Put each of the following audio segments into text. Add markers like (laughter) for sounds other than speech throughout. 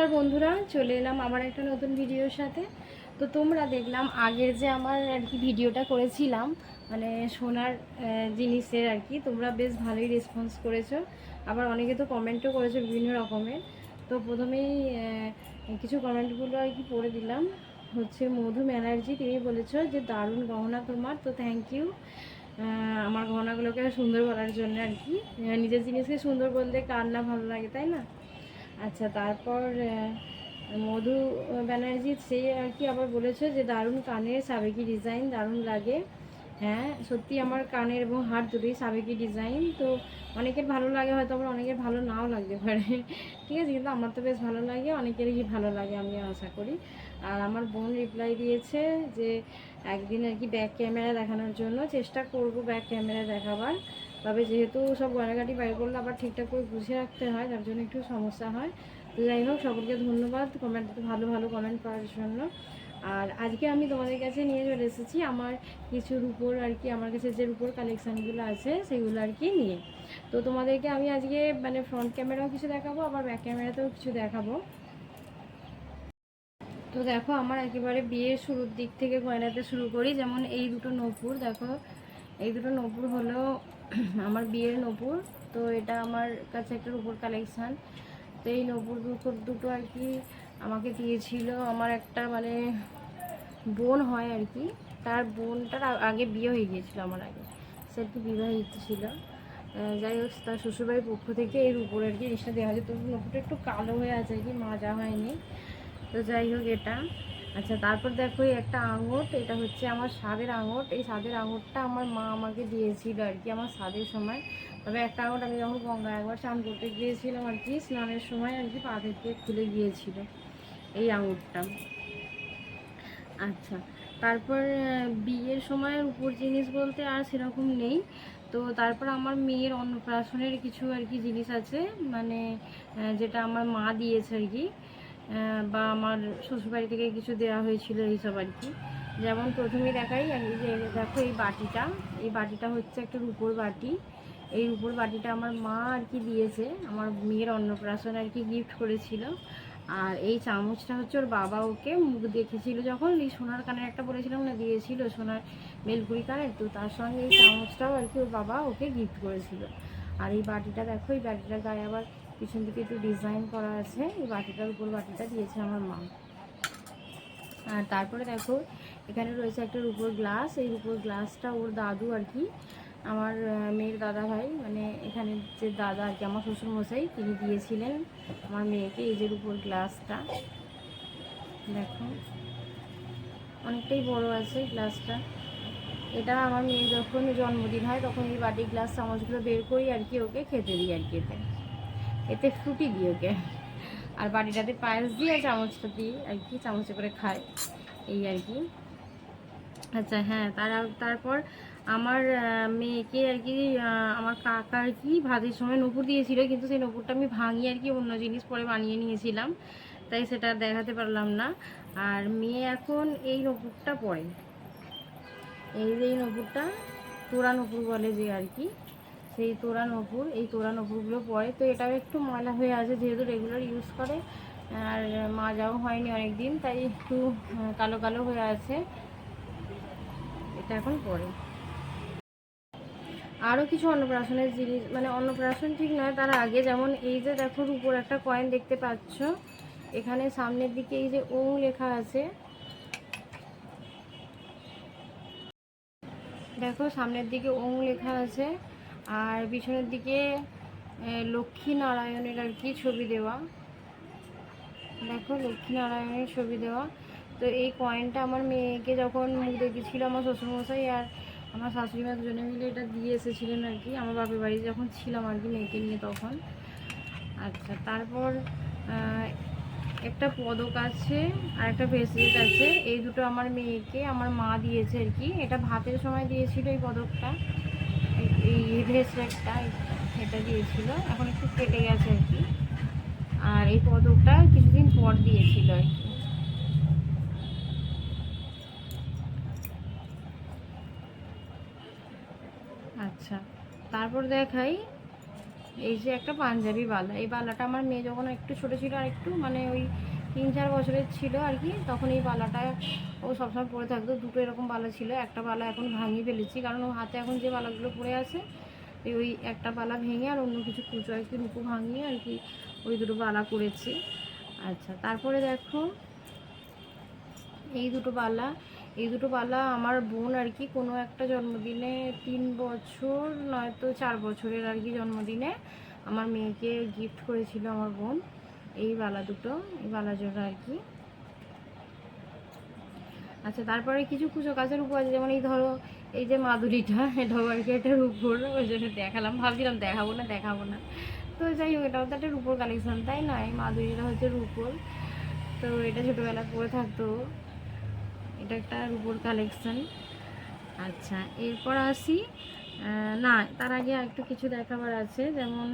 নমস্কার বন্ধুরা, চলে এলাম আবার একটা নতুন ভিডিওর সাথে। তো তোমরা দেখলাম আগের যে আমার আর কি ভিডিওটা করেছিলাম মানে সোনার জিনিসের আর কি, তোমরা বেশ ভালোই রেসপন্স করেছ। আবার অনেকে তো কমেন্টও করেছ বিভিন্ন রকমের। তো প্রথমেই কিছু কমেন্টগুলো আর কি পড়ে দিলাম। হচ্ছে মধু ব্যানার্জি, তিনি বলেছ যে, দারুণ গহনা তোমার, তো থ্যাংক ইউ আমার গহনাগুলোকে সুন্দর বলার জন্য আর কি। নিজের জিনিসকে সুন্দর বলতে কার না ভালো লাগে, তাই না? আচ্ছা তারপর মধু ব্যানার্জি সে আর কি আবার বলেছে যে দারুণ কানের সাবেকি ডিজাইন, দারুণ লাগে। হ্যাঁ সত্যি আমার কানের এবং হাত দুটোই সাবেকি ডিজাইন। তো অনেকের ভালো লাগে, হয়তো আবার অনেকের ভালো নাও লাগতে পারে। ঠিক আছে, কিন্তু আমার তো বেশ ভালো লাগে, অনেকেরই ভালো লাগে, আমি আশা করি। আর আমার বোন রিপ্লাই দিয়েছে যে, একদিন আর কি ব্যাক ক্যামেরা দেখানোর জন্য, চেষ্টা করব ব্যাক ক্যামেরা দেখাবার। তবে যেহেতু সব গয়নাগাটি বাইর করলে আবার ঠিকঠাক করে গুছিয়ে রাখতে হয়, তার জন্য একটু সমস্যা হয়। তো যাই হোক, সকলকে ধন্যবাদ। কমেন্ট ভালো ভালো কমেন্ট করার জন্য। আর আজকে আমি তোমাদের কাছে নিয়ে চলে এসেছি আমার কিছু রূপোর আর কি, আমার কাছে যে রূপোর কালেকশানগুলো আছে, সেগুলো আর কি নিয়ে। তো তোমাদেরকে আমি আজকে মানে ফ্রন্ট ক্যামেরাও কিছু দেখাবো, আবার ব্যাক ক্যামেরাতেও কিছু দেখাবো। তো দেখো, আমার একেবারে বিয়ের শুরুর দিক থেকে গয়নাতে শুরু করি। যেমন এই দুটো নপুর, দেখো, এই দুটো নপুর হলো (clears throat) আমার বিয়ের নপুর তো এটা আমার কাছে একটা রূপোর কালেকশান তো এই নপুর দুটো দুটো আর কি আমাকে দিয়েছিল। আমার একটা মানে বোন হয় আর কি, তার বোনটার আগে বিয়ে হয়ে গিয়েছিল আমার আগে। সে আর কি বিবাহিত ছিল। যাই হোক, তার শ্বশুরবাড়ির পক্ষ থেকে এর উপরে আর কি জিনিসটা দেওয়া হয়েছে। তো নপুরটা একটু কালো হয়ে আছে আর কি, মাজা হয়নি। তো যাই হোক, এটা। আচ্ছা তারপর দেখো একটা আঙট এটা হচ্ছে আমার স্বাদের আঙট এই স্বাদের আঙটটা আমার মা আমাকে দিয়েছিল আর কি আমার স্বাদের সময়। তবে একটা আঙট আমি যখন গঙ্গা একবার চান করতে গিয়েছিলাম আর কি, স্নানের সময় আর কি পা থেকে খুলে গিয়েছিল এই আঙুরটা। আচ্ছা তারপর বিয়ের সময় উপর জিনিস বলতে আর সেরকম নেই। তো তারপর আমার মেয়ের অন্নপ্রাশনের কিছু আর কি জিনিস আছে মানে যেটা আমার মা দিয়েছে আর কি। বা আমার শ্বশুরবাড়ি থেকে কিছু দেওয়া হয়েছিল এইসব আর কি। যেমন প্রথমে দেখাই যে দেখো এই বাটিটা। এই বাটিটা হচ্ছে একটা রূপোর বাটি। এই রূপোর বাটিটা আমার মা আর কি দিয়েছে। আমার মেয়ের অন্নপ্রাশন আর কি গিফট করেছিল। আর এই চামচটা হচ্ছে ওর বাবা ওকে মুখ দেখেছিল যখন। এই সোনার কানের একটা বলেছিলাম না, দিয়েছিল সোনার বেলপুরি কানের। তো তার সঙ্গে এই চামচটাও আর কি ওর বাবা ওকে গিফট করেছিল। আর এই বাটিটা দেখো, এই বাটিটার গায়ে আবার পিছন দিকে একটু ডিজাইন করা আছে, এই বাটিটার উপর বাটিটা দিয়েছে আমার মা। আর তারপরে দেখো, এখানে রয়েছে একটা রূপোর গ্লাস এই রূপোর গ্লাসটা ওর দাদু আর কি, আমার মেয়ের দাদা ভাই মানে এখানে যে দাদা আর কি, আমার শ্বশুরমশাই তিনি দিয়েছিলেন আমার মেয়েকে এই যে রূপোর গ্লাসটা দেখো, অনেকটাই বড় আছে গ্লাসটা এটা আমার মেয়ে যখন জন্মদিন হয়, তখন এই বাটি গ্লাস চামচগুলো বের করি আর কি, ওকে খেতে দিই আর কি এতে। এতে ফ্রুটি দিই ওকে। আর বাড়িটাতে পায়েস দিয়ে চামচটা দিই, আর কি চামচে করে খায় এই আর কি। আচ্ছা হ্যাঁ তার, তারপর আমার মেয়েকে আর কি আমার কাকা আর কি ভাতের সময় নপুর দিয়েছিল, কিন্তু সেই নপুরটা আমি ভাঙিয়ে আর কি অন্য জিনিস পরে বানিয়ে নিয়েছিলাম, তাই সেটা দেখাতে পারলাম না। আর মেয়ে এখন এই নপুরটা পরে। এই যে এই নপুরটা, তোরা নপুর বলে যে আর কি। সেই তোরা নপুর এই তোরা নপুরগুলো পরে। তো এটাও একটু ময়লা হয়ে আছে, যেহেতু রেগুলার ইউজ করে, আর মাজাও হয়নি অনেক দিন তাই একটু কালো কালো হয়ে আছে। এটা এখন পরে। আরও কিছু অন্নপ্রাশনের জিনিস মানে অন্নপ্রাশন ঠিক নয়, তার আগে যেমন এই যে দেখো উপর একটা কয়েন দেখতে পাচ্ছ। এখানে সামনের দিকে এই যে ওং লেখা আছে। দেখো, সামনের দিকে ওং লেখা আছে। আর পিছনের দিকে আহ, লক্ষ্মী নারায়ণের আর কি ছবি দেওয়া। দেখো লক্ষ্মী নারায়ণের ছবি দেওয়া। তো এই কয়েনটা আমার মেয়েকে যখন মুখ দেখেছিল আমার শ্বশুরমশাই আর আমার শাশুড়ি মা দুজনে মিলে এটা দিয়ে এসেছিলেন আর কি আমার বাপের বাড়ি যখন ছিলাম আর কি মেয়েকে নিয়ে তখন। আচ্ছা তারপর একটা পদক আছে আর একটা ব্রেসলেট আছে। এই দুটো আমার মেয়েকে আমার মা দিয়েছে আর কি। এটা ভাতের সময় দিয়েছিল এই পদকটা। এই- ব্রেসলেটটা এটা দিয়েছিল। এখন একটু কেটে গেছে আর কি। আর এই পদকটা কিছুদিন পর দিয়েছিল আর কি। আচ্ছা তারপর দেখাই এই যে একটা পাঞ্জাবি বালা। এই বালাটা আমার মেয়ে যখন একটু ছোটো ছিল আর একটু মানে ওই তিন চার বছরের ছিল আর কি, তখন এই বালাটা ও সবসময় পরে থাকতো। দুটো এরকম বালা ছিল, একটা বালা এখন ভাঙিয়ে ফেলেছি, কারণ ও হাতে এখন যে বালাগুলো পরে আছে ওই একটা বালা ভেঙে আর অন্য কিছু কুচো কি রুপো ভাঙিয়ে আর কি ওই দুটো বালা করেছি। আচ্ছা তারপরে দেখো, এই দুটো বালা, এই দুটো বালা আমার বোন আর কি কোনো একটা জন্মদিনে তিন বছর, নয়তো চার বছরের আর কি জন্মদিনে আমার মেয়েকে গিফট করেছিল আমার বোন, এই বালা দুটো, এই বালা জোড়া আর কি। আচ্ছা তারপরে কিছু কুচো কাছের উপর আছে, যেমন এই ধরো, এই যে আর কি একটা রূপোর ওই জন্য দেখালাম, ভাবছিলাম দেখাবো না দেখাবো না। তো যাই হোক, এটাও তো একটা রূপোর কালেকশন তাই না এই মাদুরিটা হচ্ছে রূপোর। তো এটা ছোটোবেলা পরে থাকতো। এটা একটা রূপোর কালেকশন আচ্ছা এরপর আসি না, তার আগে একটু কিছু দেখাবার আছে, যেমন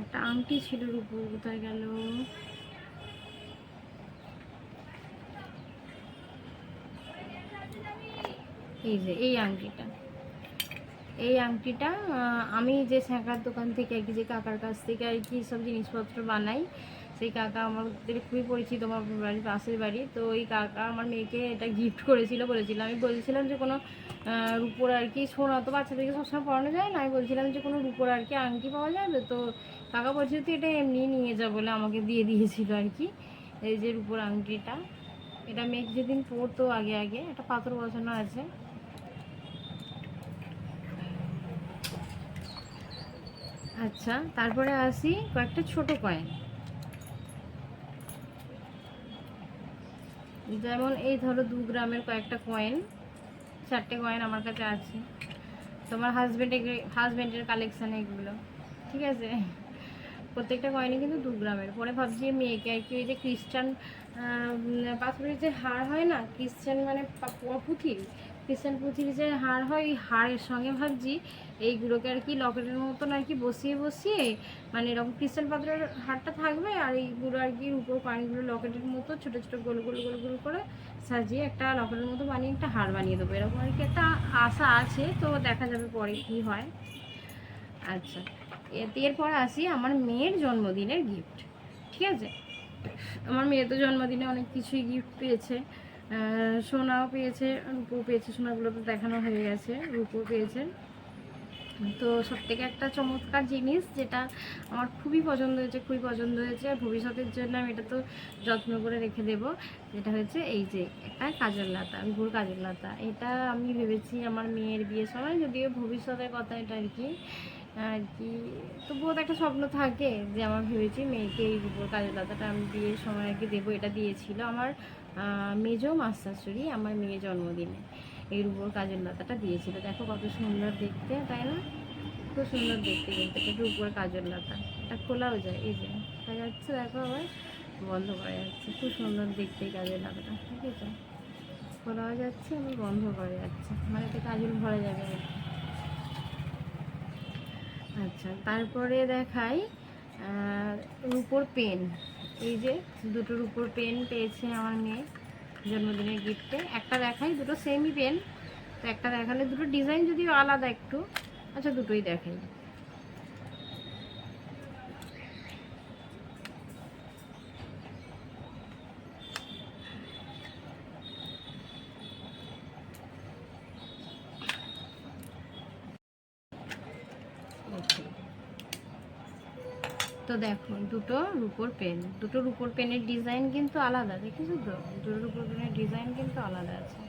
একটা আংটি ছিল রূপোর, কোথায় গেল? এই যে, এই আংটিটা। এই আংটিটা আমি যে স্যাঁকার দোকান থেকে আর কি, যে কাকার কাছ থেকে আর কি সব জিনিসপত্র বানাই, সেই কাকা আমাদের খুবই পরিচিত আমার বাড়ির পাশের বাড়ি, তো ওই কাকা আমার মেয়েকে এটা গিফট করেছিল, বলেছিল। আমি বলছিলাম যে কোনো রূপোর আর কি সোনা, তো বাচ্চাদেরকে সবসময় পড়ানো যায় না? আমি বলছিলাম যে কোনো রূপোর আর কি আংটি পাওয়া যাবে? তো কাকা বলছিল তুই এটা এমনি নিয়ে যা বলে আমাকে দিয়ে দিয়েছিল আর কি, এই যে রূপোর আংটিটা। এটা মেয়ে কিছুদিন পরতো আগে আগে। একটা পাথর বসানো আছে। আচ্ছা তারপরে আসি কয়েকটা ছোট কয়েন যেমন এই ধরো দু গ্রামের কয়েকটা কয়েন চারটে কয়েন আমার কাছে আছে। তোমার হাজব্যান্ড হাজব্যান্ডের কালেকশান এগুলো, ঠিক আছে? প্রত্যেকটা কয়েনই কিন্তু দু গ্রামের। পরে ভাবছি মেয়েকে আর কি, ওই যে খ্রিস্টান পাথরের যে হার হয় না খ্রিস্টান মানে পা- প- পুঁথির যে হার হয় ওই হারের সঙ্গে ভাবছি এইগুলোকে আর কি লকেটের মতন আর কি বসিয়ে বসিয়ে মানে এরকম খ্রিস্টান পাথরের হারটা থাকবে আর এইগুলো আর কি উপর কয়েনগুলো লকেটের মতো ছোটো ছোটো গোল গোল গোল গোল করে সাজিয়ে একটা লকেটের মতো বানিয়ে, একটা হার বানিয়ে দেবো। এরকম আর কি একটা আশা আছে, তো দেখা যাবে পরে কি হয়। আচ্ছা এরপর আসি আমার মেয়ের জন্মদিনের গিফট ঠিক আছে? আমার মেয়ে তো জন্মদিনে অনেক কিছুই গিফট পেয়েছে। সোনাও পেয়েছে রূপো পেয়েছে, সোনাগুলো তো দেখানো হয়ে গেছে রূপো পেয়েছে। তো সব থেকে একটা চমৎকার জিনিস যেটা আমার খুবই পছন্দ হয়েছে, খুবই পছন্দ হয়েছে, আর ভবিষ্যতের জন্য আমি এটা তো যত্ন করে রেখে দেব, যেটা হচ্ছে এই যে একটা কাজের লাতা, রূপোর কাজের লাতা। এটা আমি ভেবেছি আমার মেয়ের বিয়ের সময় যদিও ভবিষ্যতের কথা এটা আর কি আর কি, তবুও একটা স্বপ্ন থাকে যে আমার ভেবেছি মেয়েকে এই রূপোর কাজের লাতাটা আমি বিয়ের সময় আর কি দেবো, এটা দিয়েছিল। আমার মেজো মাস্টারচুরি আমার মেয়ের জন্মদিনে। এই রূপোর কাজল লতাটা দিয়েছিল। দেখো কত সুন্দর দেখতে, তাই না? খুব সুন্দর দেখতে কিন্তু, এটা রূপোর কাজল লতা এটা খোলাও যায়, এই যে, দেখা যাচ্ছে, দেখো আবার বন্ধ করা যাচ্ছে। খুব সুন্দর দেখতে কাজল লাতাটা ঠিক আছে? খোলাও যাচ্ছে, আবার বন্ধ করা যাচ্ছে। মানে এটা কাজল ভরা যাবে আচ্ছা তারপরে দেখাই রূপোর পেন। এই যে দুটোর উপর পেন পেয়েছে আমার মেয়ে জন্মদিনের গিফটে একটা দেখাই, দুটো সেমই পেন তো একটা দেখালে দুটো ডিজাইন যদিও আলাদা একটু। আচ্ছা দুটোই দেখাই। তো দেখো, দুটো রুপোর পেন দুটো রুপোর পেনের ডিজাইন কিন্তু আলাদা, দেখেছ তো? দুটো রুপোর পেনের ডিজাইন কিন্তু আলাদা আছে।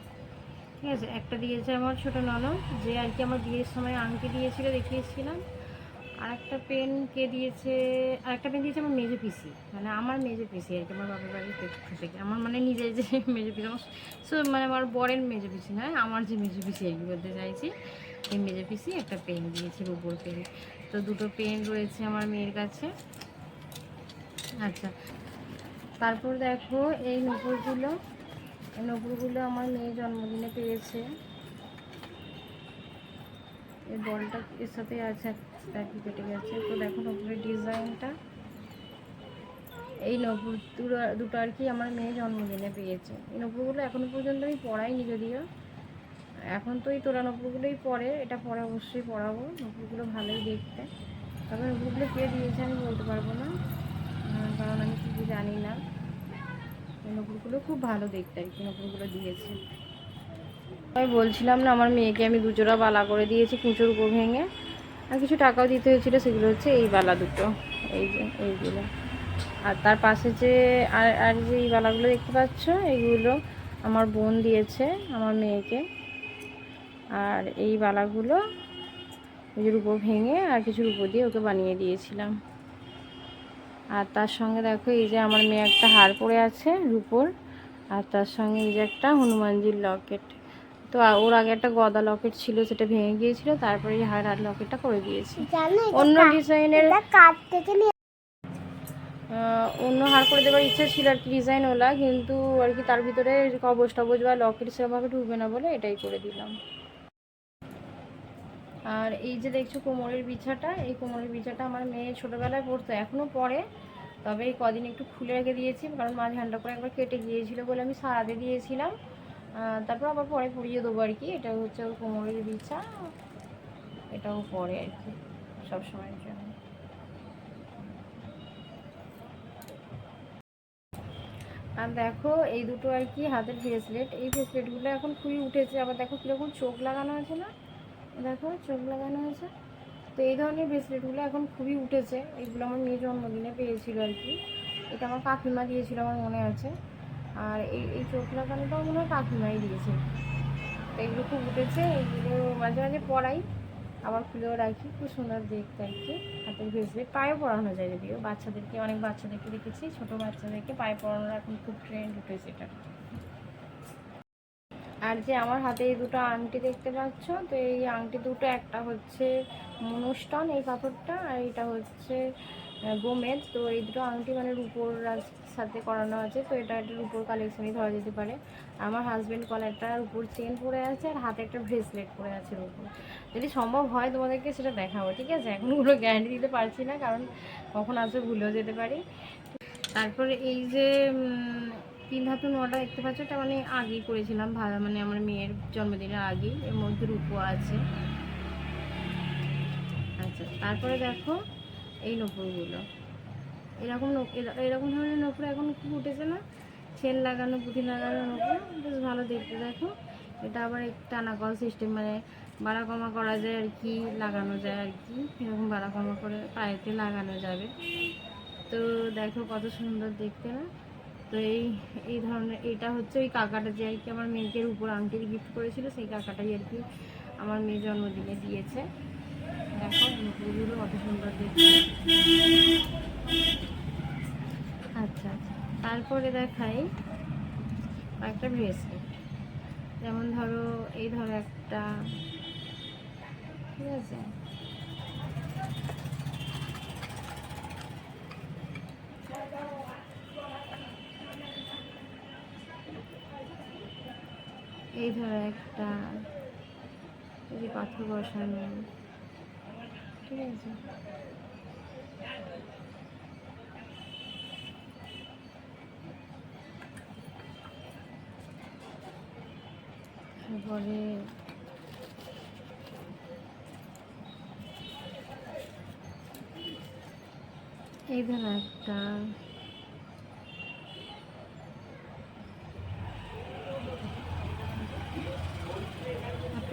ঠিক আছে? একটা দিয়েছে আমার ছোট ননদ, যে আর কি আমার বিয়ের সময় আংটি দিয়েছিল, দেখিয়েছিলাম। আর একটা পেন কে দিয়েছে আর একটা পেন দিয়েছে আমার মেজে পিসি। মানে আমার মেজে পিসি আর কি, আমার বাবার বাড়ির থেকে। আমার মানে নিজের যে (laughs) মেজে পিসি, আমার সো মানে আমার বরের মেজে পিসি নয়, আমার যে মেজে পিসি আর কি বলতে চাইছি। এই মেজে পিসি একটা পেন দিয়েছে রুপোর পেন তো দুটো পেন রয়েছে আমার মেয়ের কাছে। আচ্ছা। তারপর দেখো, এই নপুরগুলো এই নপুরগুলো আমার মেয়ে জন্মদিনে পেয়েছে। এই বলটা এর সাথে আছে। একটা কি কেটে গেছে। তো দেখো নপুরের ডিজাইনটা। এই নপুর দুটো আর কি আমার মেয়ে জন্মদিনে পেয়েছে। এই নপুরগুলো এখনও পর্যন্ত আমি পড়াইনি যদিও। এখন তো এই তোলা নপুরগুলোই পরে, এটা পরে অবশ্যই পরাবো নপুরগুলো ভালোই দেখতে। তবে নপুরগুলো কে দিয়েছে আমি বলতে পারব না। কারণ আমি কিছু জানি না। এই নপুরগুলো খুব ভালো দেখতে আর কি নপুরগুলো দিয়েছে। আমি বলছিলাম না, আমার মেয়েকে আমি দুজোড়া বালা করে দিয়েছি, কুঁচোর ভেঙে। আর কিছু টাকাও দিতে হয়েছিল, সেগুলো হচ্ছে এই বালা দুটো। এই যে, এইগুলো। আর তার পাশে যে, আর আর যে এই বালাগুলো দেখতে পাচ্ছ এইগুলো আমার বোন দিয়েছে, আমার মেয়েকে। আর এই বালাগুলো ওই যে রূপো ভেঙে আর কিছু রূপো দিয়ে ওকে বানিয়ে দিয়েছিলাম। আর তার সঙ্গে দেখো, এই যে আমার মেয়ে একটা হার পরে আছে রূপোর, আর তার সঙ্গে এই যে একটা হনুমানজির লকেট। তো ওর আগে একটা গদা লকেট ছিল সেটা ভেঙে গিয়েছিল তারপরে এই হার আর লকেটটা করে দিয়েছি। অন্য ডিজাইনের অন্য হার করে দেওয়ার ইচ্ছা ছিল আর কি ডিজাইন ওলা কিন্তু আর কি তার ভিতরে কবজ টবজ বা লকেট সেরকমভাবে ঢুকবে না বলে এটাই করে দিলাম। আর এই যে দেখছ কোমরের বিছাটা এই কোমরের বিছাটা আমার মেয়ে ছোটোবেলায় পড়তো এখনও পরে তবে এই কদিন একটু খুলে রেখে দিয়েছি কারণ মাঝে হান্ডা করে একবার কেটে গিয়েছিল বলে আমি সারাতে দিয়েছিলাম। তারপর আবার পরে পরিয়ে দেবো আর কি। এটা হচ্ছে ওর কোমরের বিছা। এটাও পরে আর কি সবসময়ের জন্য। আর দেখো, এই দুটো আর কি হাতের ব্রেসলেট এই ব্রেসলেটগুলো এখন খুবই উঠেছে। আবার দেখো কীরকম চোখ লাগানো আছে না? দেখো, চোখ লাগানো আছে। তো এই ধরনের ব্রেসলেটগুলো এখন খুবই উঠেছে। এগুলো আমার মেয়ে জন্মদিনে পেয়েছিল আর কি। এটা আমার কাকিমা দিয়েছিল, আমার মনে আছে। আর এই এই চোখ লাগানোটাও মনে হয় কাকিমাই দিয়েছে। তো এগুলো খুব উঠেছে, এগুলো মাঝে মাঝে পরাই আবার খুলেও রাখি, খুব সুন্দর দেখতে আর কি। হাতের ব্রেসলেট পায়েও পরানো যায় যদিও বাচ্চাদেরকে, অনেক বাচ্চাদেরকে দেখেছি, ছোটো বাচ্চাদেরকে পায়ে পরানোর এখন খুব ট্রেন্ড উঠেছে এটা। আর যে আমার হাতে এই দুটো আংটি দেখতে পাচ্ছ, তো এই আংটি দুটো, একটা হচ্ছে মনুষ্টন এই পাথরটা, আর এটা হচ্ছে গোমেদ তো এই দুটো আংটি মানে রূপোর সাথে করানো আছে, তো এটা একটা রূপোর কালেকশনই ধরা যেতে পারে। আমার হাজব্যান্ড কলারটা রূপোর চেন পরে আছে আর হাতে একটা ব্রেসলেট পরে আছে রূপোর। যদি সম্ভব হয় তোমাদেরকে সেটা দেখাবো, ঠিক আছে? এখন ওগুলো গ্যারান্টি দিতে পারছি না, কারণ কখন আসবে ভুলেও যেতে পারি। তারপরে এই যে তিন ধাতু নোয়াটা দেখতে পাচ্ছ, এটা মানে আগেই করেছিলাম মানে আমার মেয়ের জন্মদিনের আগেই, এর মধ্যে রূপো আছে। আচ্ছা তারপরে দেখো এই নপুরগুলো। এরকম এরকম ধরনের নপুর এখন খুব উঠেছে না? চেন লাগানো পুঁথি লাগানো নপুর বেশ ভালো দেখতে, দেখো। এটা আবার টানা কল সিস্টেম মানে বাড়া কমা করা যায় আর কি, লাগানো যায় আর কি। এরকম বাড়া কমা করে পায়েতে লাগানো যাবে। তো দেখো কত সুন্দর দেখতে না? তো এই এই ধরনের, এটা হচ্ছে ওই কাকাটা যে আর কি আমার মেয়েকে উপর আংটির গিফট করেছিল, সেই কাকাটাই আর কি আমার মেয়ে জন্মদিনে দিয়েছে। দেখো নুপুরগুলো কত সুন্দর দেখতে। আচ্ছা আচ্ছা। তারপরে দেখাই একটা ব্রেসলেট যেমন ধরো, এই ধরো একটা, ঠিক আছে? এই ধরো একটা, এই যে পাথর বসানো, ঠিক আছে? তারপরে এই ধরো একটা।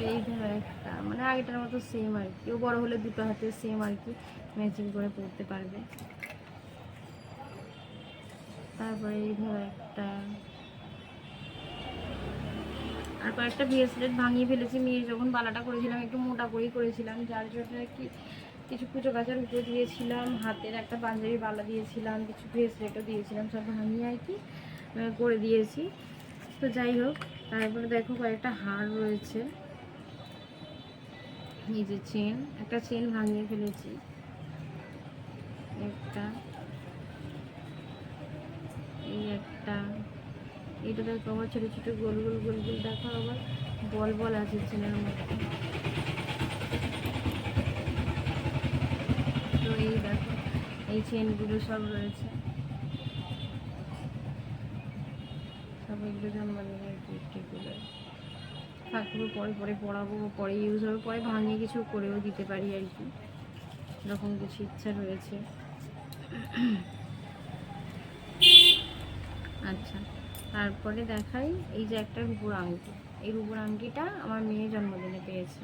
এই একটা। মানে আগেটার মতো সেম আর কি। ও বড় হলে দুটো হাতে সেম আর কি ম্যাচিং করে পড়তে পারবে। তারপরে এই ধরো একটা। আর কয়েকটা ব্রেসলেট ভাঙিয়ে ফেলেছি। মেয়ে যখন বালাটা করেছিলাম, একটু মোটা করেই করেছিলাম, যার জন্য কি কিছু কুচো কাচার উপরে দিয়েছিলাম, হাতের একটা পাঞ্জাবি বালা দিয়েছিলাম, কিছু ব্রেসলেটও দিয়েছিলাম, সব ভাঙিয়ে আর কি করে দিয়েছি। তো যাই হোক, তারপরে দেখো কয়েকটা হার রয়েছে। এই যে চেন একটা চেন ভাঙিয়ে ফেলেছি। একটা, এই একটা এটা দেখো আবার ছোটো ছোটো গোল গোল গোল গোল দেখো আবার বল বল আছে ছেলের মধ্যে। তো এই দেখো, এই চেনগুলো সব রয়েছে। সব এগুলো জন্মদিনের গিফট ঠাকুর পরে পরে পড়াবো, পরে ইউজ হবে, পরে ভাঙিয়ে কিছু করেও দিতে পারি আর কি। এরকম কিছু ইচ্ছা রয়েছে। আচ্ছা। তারপরে দেখাই এই যে একটা রূপোর আংটি। এই রূপোর আংটিটা আমার মেয়ের জন্মদিনে পেয়েছে।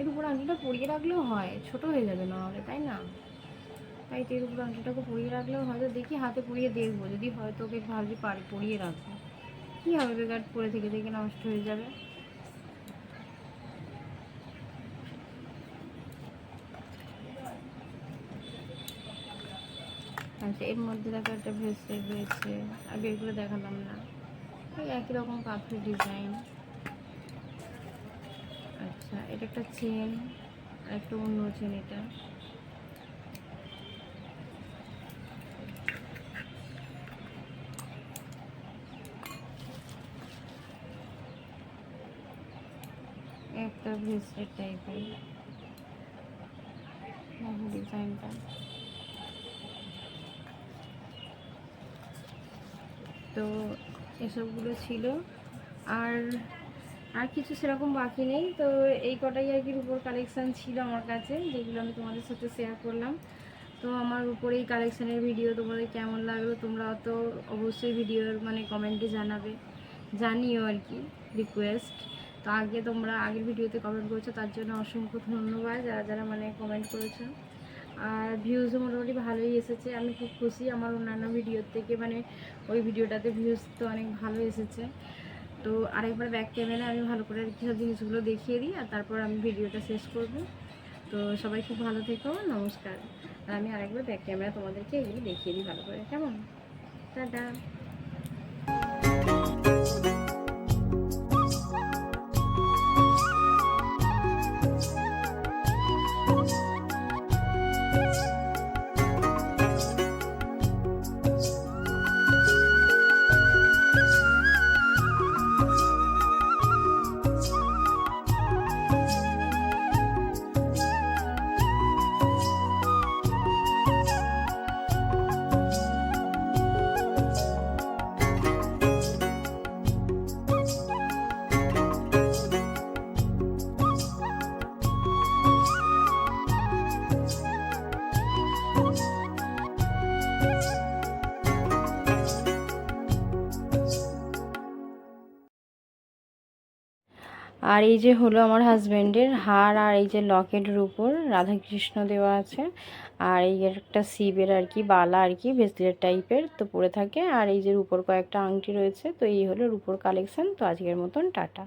এর উপর আংটিটা পরিয়ে রাখলেও হয়, ছোট হয়ে যাবে না হলে তাই না? তাই তো এর উপর আংটিটাকে পরিয়ে রাখলেও হয়তো দেখি হাতে পরিয়ে দেখব। যদি হয়তো ওকে ভাবছি পারি, পরিয়ে রাখব। কী হবে, বেকার পরে থেকে থেকে নষ্ট হয়ে যাবে। আচ্ছা এর মধ্যে দেখো একটা ভেসে রয়েছে আগে এগুলো দেখালাম না। এই একই রকম পাথর ডিজাইন আচ্ছা এটা একটা চেন একটা অন্য চেন এটা। একটা ভেসলেট টাইপের ডিজাইনটা তো এসবগুলো ছিল। আর আর কিছু সেরকম বাকি নেই। তো এই কটাই আর কি উপর কালেকশান ছিল আমার কাছে, যেগুলো আমি তোমাদের সাথে শেয়ার করলাম। তো আমার উপরে এই কালেকশানের ভিডিও তোমাদের কেমন লাগল, তোমরা তো অবশ্যই ভিডিওর মানে কমেন্টে জানাবে। জানিও আর কি রিকোয়েস্ট তো আগে তোমরা আগের ভিডিওতে কমেন্ট করেছ, তার জন্য অসংখ্য ধন্যবাদ। যারা যারা মানে কমেন্ট করেছ। আর ভিউজও মোটামুটি ভালোই এসেছে। আমি খুব খুশি আমার অন্যান্য ভিডিওর থেকে। মানে ওই ভিডিওটাতে ভিউজ তো অনেক ভালো এসেছে। তো আরেকবার ব্যাক ক্যামেরা আমি ভালো করে সব জিনিসগুলো দেখিয়ে দিই আর তারপর আমি ভিডিওটা শেষ করব। তো সবাই খুব ভালো থেকো, নমস্কার। আর আমি আরেকবার ব্যাক ক্যামেরা তোমাদেরকে এগুলো দেখিয়ে দিই ভালো করে। কেমন? টাটা। আর এই যে হলো আমার হাজব্যান্ডের হার আর এই যে লকেটের উপর রাধাকৃষ্ণ দেওয়া আছে। আর এই একটা শিবের আর কি বালা আর কি ভেসলেট টাইপের তো পরে থাকে। আর এই যে রূপোর কয়েকটা আংটি রয়েছে, তো এই হলো রূপোর কালেকশান। তো আজকের মতন টাটা।